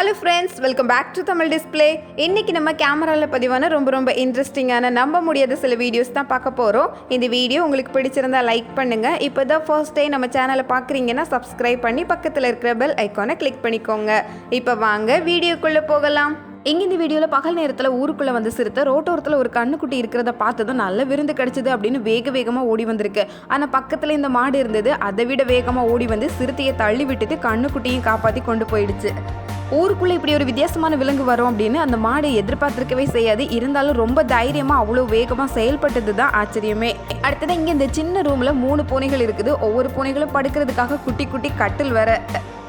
Hello friends welcome back to Tamil display இன்னைக்கு நம்ம கேமராவில் பதிவான ரொம்ப ரொம்ப இன்ட்ரெஸ்டிங்கான நம்ப முடியாத சில வீடியோஸ் தான் பார்க்க போகிறோம் இந்த வீடியோ உங்களுக்கு பிடிச்சிருந்தா லைக் பண்ணுங்கள் இப்போ தான் ஃபர்ஸ்ட் டே நம்ம சேனலை பார்க்குறீங்கன்னா சப்ஸ்கிரைப் பண்ணி பக்கத்தில் இருக்கிற பெல் ஐக்கானை கிளிக் பண்ணிக்கோங்க. இப்போ வாங்க வீடியோக்குள்ளே போகலாம். இங்கே இந்த வீடியோவில் பகல் நேரத்தில் ஊருக்குள்ளே வந்து சிறுத்தை ரோட்டோரத்தில் ஒரு கண்ணுக்குட்டி இருக்கிறத பார்த்ததும் நல்ல விருந்து கிடச்சிது அப்படின்னு வேக வேகமாக ஓடி வந்திருக்கு. ஆனால் பக்கத்தில் இந்த மாடு இருந்தது அதை விட வேகமாக ஓடி வந்து சிறுத்தையை தள்ளி விட்டுட்டு கண்ணுக்குட்டியும் காப்பாற்றி கொண்டு போயிடுச்சு. ஊருக்குள்ளே இப்படி ஒரு வித்தியாசமான விலங்கு வரும் அப்படின்னு அந்த மாடு எதிர்பார்த்திருக்கவே செய்யாது. இருந்தாலும் ரொம்ப தைரியமாக அவ்வளோ வேகமாக செயல்பட்டது தான் ஆச்சரியமே. அடுத்தது இங்கே இந்த சின்ன ரூமில் மூணு பூனைகள் இருக்குது. ஒவ்வொரு பூனைகளும் படுக்கிறதுக்காக குட்டி குட்டி கட்டில் வேற.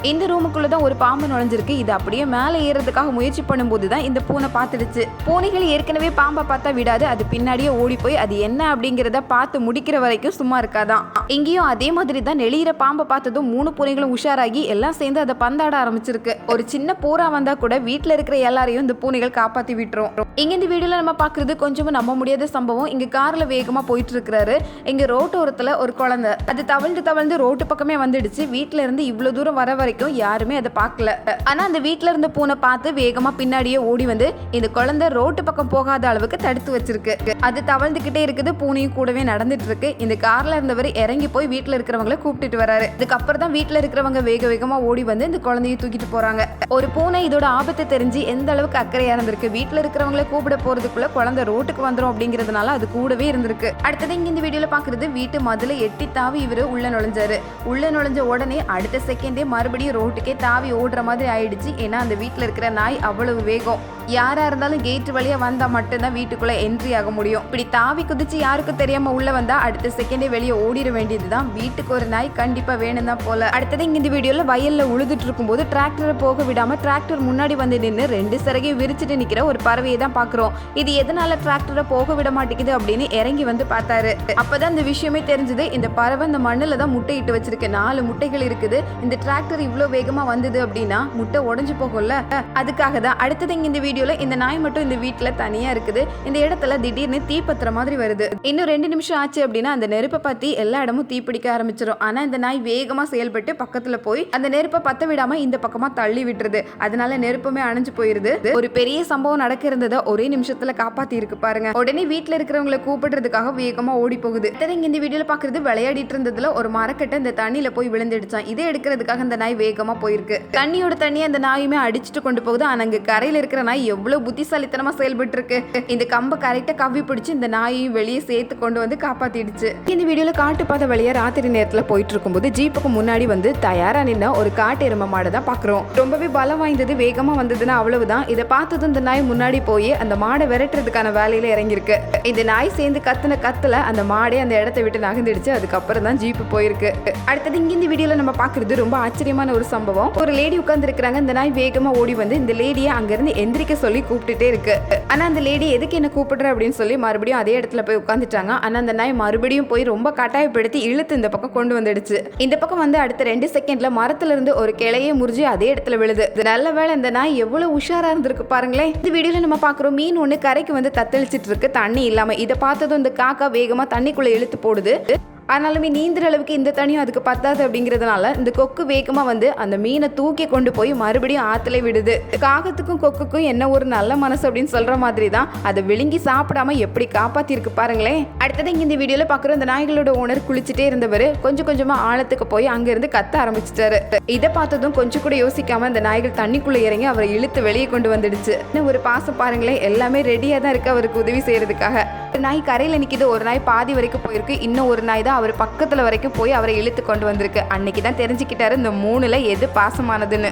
இந்த ரூமுக்குள்ள தான் ஒரு பாம்பு நுழைஞ்சிருக்கு. இது அப்படியே மேலே ஏறுறதுக்காக முயற்சி பண்ணும்போது தான் இந்த பூனை பார்த்துடுச்சு. பூனைகள் ஏற்கனவே பாம்பை பார்த்தா விடாது. அது பின்னாடியே ஓடி போய் அது என்ன அப்படிங்கிறத பார்த்து முடிக்கிற வரைக்கும் சும்மா இருக்காதான் இங்கேயும் அதே மாதிரி தான் நெளியிற பாம்பை பார்த்ததும் மூணு பூனைகளும் உஷாராகி எல்லாம் சேர்ந்து அதை பந்தாட ஆரம்பிச்சிருக்கு. ஒரு சின்ன பூரா வந்தா கூட வீட்டில் இருக்கிற எல்லாரையும் இந்த பூனைகள் காப்பாற்றி விட்டுரும். இங்க இந்த வீடியோல நம்ம பார்க்குறது கொஞ்சமும் நம்ப முடியாத சம்பவம். இங்க கார்ல வேகமா போயிட்டு இருக்கிறாரு. இங்க ரோட்டோரத்துல ஒரு குழந்தை. அது தவழ்ந்து தவழ்ந்து ரோட்டு பக்கமே வந்துடுச்சு. வீட்டுல இருந்து இவ்வளவு தூரம் வர வரைக்கும் யாருமே அதை பார்க்கல. ஆனா அந்த வீட்டில் இருந்த பூனை பார்த்து வேகமா பின்னாடியே ஓடி வந்து இந்த குழந்தை ரோட்டு பக்கம் போகாத அளவுக்கு தடுத்து வச்சிருக்கு. அது தவழ்ந்துகிட்டே இருக்குது பூனையும் கூடவே நடந்துட்டு இருக்கு. இந்த கார்ல இருந்தவர் இறங்கி போய் வீட்டில் இருக்கிறவங்கள கூப்பிட்டுட்டு வராரு. இதுக்கப்புறம் தான் வீட்டில் இருக்கிறவங்க வேக வேகமாக ஓடி வந்து இந்த குழந்தைய தூக்கிட்டு போறாங்க. ஒரு பூனை இதோட ஆபத்தை தெரிஞ்சு எந்த அளவுக்கு அக்கறையாக இருந்திருக்கு வீட்டில் இருக்கிறவங்கள கூப்பிட போறதுக்குள்ள குழந்தை ரோட்டுக்கு வந்துரும் அப்படிங்கிறதுனால அது கூடவே இருந்திருக்கு. அடுத்தது இங்க இந்த வீடியோல பாக்குறது வீட்டு மதுல எட்டி தாவி இவரு உள்ள நுழைஞ்சாரு. உள்ள நுழைஞ்ச உடனே அடுத்த செகண்டே மறுபடியும் ரோட்டுக்கே தாவி ஓடுற மாதிரி ஆயிடுச்சு. ஏன்னா அந்த வீட்டில் இருக்கிற நாய் அவ்வளவு வேகம். யாரா இருந்தாலும் கேட் வழியா வந்தா மட்டும்தான் வீட்டுக்குள்ள என்ட்ரி ஆக முடியும். இப்படி தாவி குதிச்சு யாருக்கும் தெரியாம உள்ள வந்தா அடுத்த செகண்டே வெளியே ஓடிட வேண்டியதுதான். வீட்டுக்கு ஒரு நாய் கண்டிப்பா வேணும் தான் போல. அடுத்தது இங்க இந்த வீடியோல வயல்ல உழுதுட்டு இருக்கும்போது டிராக்டரை போக விடாம டிராக்டர் முன்னாடி வந்து நின்று ரெண்டு சிறகையும் விரிச்சிட்டு நிக்கிற ஒரு பறவையை தான் பாக்குறோம். இது எதனால டிராக்டரை போக விட மாட்டேங்குது அப்படின்னு இறங்கி வந்து பார்த்தாரு. அப்பதான் இந்த விஷயமே தெரிஞ்சது. இந்த பறவை இந்த மண்ணில் தான் முட்டையிட்டு வச்சிருக்கு. நாலு முட்டைகள் இருக்குது. இந்த டிராக்டர் இவ்வளோ வேகமா வந்தது அப்படின்னா முட்டை உடஞ்சு போகும்ல. அதுக்காக தான் அடுத்தது இங்க இந்த வீடியோல இந்த நாய் மட்டும் இந்த வீட்டுல தனியா இருக்குது. இந்த இடத்துல திடீர்னு தீ பத்துற மாதிரி வருது. இன்னும் ரெண்டு நிமிஷம் ஆச்சு அப்படின்னா அந்த நெருப்பை பத்தி எல்லா இடமும் தீப்பிடிக்க ஆரம்பிச்சிடும் ஆனா இந்த நாய் வேகமா செயல்பட்டு பக்கத்துல போய் அந்த நெருப்பை பத்த விடாம இந்த பக்கமா தள்ளி விட்டுருது. அதனால நெருப்புமே அணைஞ்சு போயிருது. ஒரு பெரிய சம்பவம் நடக்க இருந்ததை ஒரே நிமிஷத்துல காப்பாத்தி இருக்கு பாருங்க. உடனே வீட்டுல இருக்கிறவங்கள கூப்பிடுறதுக்காக வேகமா ஓடி போகுது. இந்த வீடியோல பாக்குறது விளையாடிட்டு இருந்ததுல ஒரு மரக்கட்டை இந்த தண்ணியில போய் விழுந்துடுச்சான் இதை எடுக்கிறதுக்காக இந்த நாய் வேகமா போயிருக்கு. தண்ணியோட தண்ணியை அந்த நாயுமே அடிச்சுட்டு கொண்டு போகுது. ஆனா அங்க கரையில இருக்கிற நாய் எவ்வளவு புத்திசாலித்தனமா செயல்பட்டு இருக்கு இந்த கம்பை கரெக்டா கவ்வி பிடிச்சு இந்த நாயையும் வெளியே சேர்த்து கொண்டு வந்து காப்பாத்திடுச்சு. இந்த வீடியோல காட்டு பாதை வழியா ராத்திரி நேரத்துல போயிட்டு இருக்கும்போது ஜீப்புக்கு முன்னாடி வந்து தயாரா நின்ன ஒரு காட்டு எரும மாடை தான் பாக்குறோம். ரொம்பவே பலம் வாய்ந்தது வேகமா வந்ததுன்னா அவ்வளவுதான். இதை பார்த்ததும் இந்த நாய் முன்னாடி போய் அந்த மாடை விரட்டுறதுக்கான வேலையில இறங்கியிருக்கு. இந்த நாய் சேர்ந்து கத்துன கத்துல அந்த மாடே அந்த இடத்த விட்டு நகர்ந்துடுச்சு. அதுக்கப்புறம் தான் ஜீப்பு போயிருக்கு. அடுத்தது இங்க இந்த வீடியோல நம்ம பாக்குறது ரொம்ப ஆச்சரியமான ஒரு சம்பவம். ஒரு லேடி உட்கார்ந்து இருக்கிறாங்க இந்த நாய் வேகமா ஓடி வந்து இந்த லேடியை அங்கிருந்து எந்திரிக்க சொல்லி கூப்பிட்டுட்டே இருக்கு. ஆனா அந்த லேடி எதுக்கு என்ன கூப்பிடுற? அப்படின்னு சொல்லி மறுபடியும் அதே இடத்துல போய் உட்காந்துட்டாங்க ஆனா அந்த நாய் மறுபடியும் போய் ரொம்ப கட்டாயப்படுத்தி இழுத்து இந்த பக்கம் கொண்டு வந்துடுச்சு. இந்த பக்கம் வந்து அடுத்த ரெண்டு செகண்ட்ல மரத்துல இருந்து ஒரு கிளையே முறிஞ்சு அதே இடத்துல விழுது. நல்ல வேளை இந்த நாய் எவ்வளவு உஷாரா இருந்திருக்கு பாருங்களேன். இந்த வீடியோல நம்ம பாக்குறோம் மீன் ஒண்ணு கரைக்கு வந்து தத்தளிச்சிட்டு இருக்கு. தண்ணி இல்லாம இதை பார்த்ததும் இந்த காக்கா வேகமா தண்ணிக்குள்ள இழுத்து போடுது. ஆனாலுமே நீந்துற அளவுக்கு இந்த தண்ணியும் அதுக்கு பத்தாது அப்படிங்கிறதுனால இந்த கொக்கு வேகமாக வந்து அந்த மீனை தூக்கி கொண்டு போய் மறுபடியும் ஆற்றுல விடுது. காகத்துக்கும் கொக்குக்கும் என்ன ஒரு நல்ல மனசு அப்படின்னு சொல்கிற மாதிரி தான் அதை விழுங்கி சாப்பிடாம எப்படி காப்பாற்றிருக்கு பாருங்களேன் அடுத்தது இங்கே இந்த வீடியோவில் பார்க்குற இந்த நாய்களோட ஓனர் குளிச்சுட்டே இருந்தவர் கொஞ்சம் கொஞ்சமாக ஆழத்துக்கு போய் அங்கேருந்து கத்த ஆரம்பிச்சிட்டாரு. இதை பார்த்ததும் கொஞ்சம் கூட யோசிக்காம இந்த நாய்கள் தண்ணிக்குள்ளே இறங்கி அவரை இழுத்து வெளியே கொண்டு வந்துடுச்சு. இன்னும் ஒரு பாசம் பாருங்களேன் எல்லாமே ரெடியாக தான் இருக்கு அவருக்கு உதவி செய்யறதுக்காக. ஒரு நாய் கரையில் நிற்கிது ஒரு நாய் பாதி வரைக்கும் போயிருக்கு இன்னும் ஒரு நாய் தான் அவர் பக்கத்தில் வரைக்கும் போய் அவரை இழுத்து கொண்டு வந்திருக்கு. அன்னைக்கு தான் தெரிஞ்சுக்கிட்டாரு இந்த மூணுல எது பாசமானதுன்னு.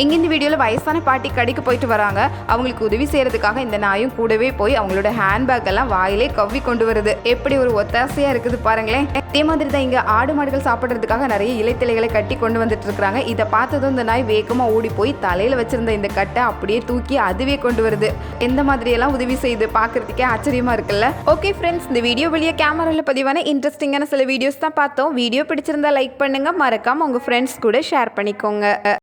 எங்கெந்த வீடியோவில் வயசான பாட்டி கடைக்கு போயிட்டு வராங்க அவங்களுக்கு உதவி செய்கிறதுக்காக இந்த நாயும் கூடவே போய் அவங்களோட ஹேண்ட்பேக் எல்லாம் வாயிலே கவ்வி கொண்டு வருது. எப்படி ஒரு ஒத்தாசையாக இருக்குது பாருங்களேன். அதே மாதிரி தான் இங்கே ஆடு மாடுகள் சாப்பிட்றதுக்காக நிறைய இலைத்தலைகளை கட்டி கொண்டு வந்துட்டு இருக்காங்க. இதை பார்த்ததும் இந்த நாய் வேகமாக ஓடி போய் தலையில் வச்சிருந்த இந்த கட்டை அப்படியே தூக்கி அதுவே கொண்டு வருது. எந்த மாதிரியெல்லாம் உதவி செய்யுது பார்க்கறதுக்கே ஆச்சரியமாக இருக்குல்ல. ஓகே ஃப்ரெண்ட்ஸ் இந்த வீடியோ வெளியே கேமராவில் பதிவான இன்ட்ரெஸ்டிங்கான சில வீடியோஸ் தான் பார்த்தோம். வீடியோ பிடிச்சிருந்தா லைக் பண்ணுங்க. மறக்காம உங்க ஃப்ரெண்ட்ஸ் கூட ஷேர் பண்ணிக்கோங்க.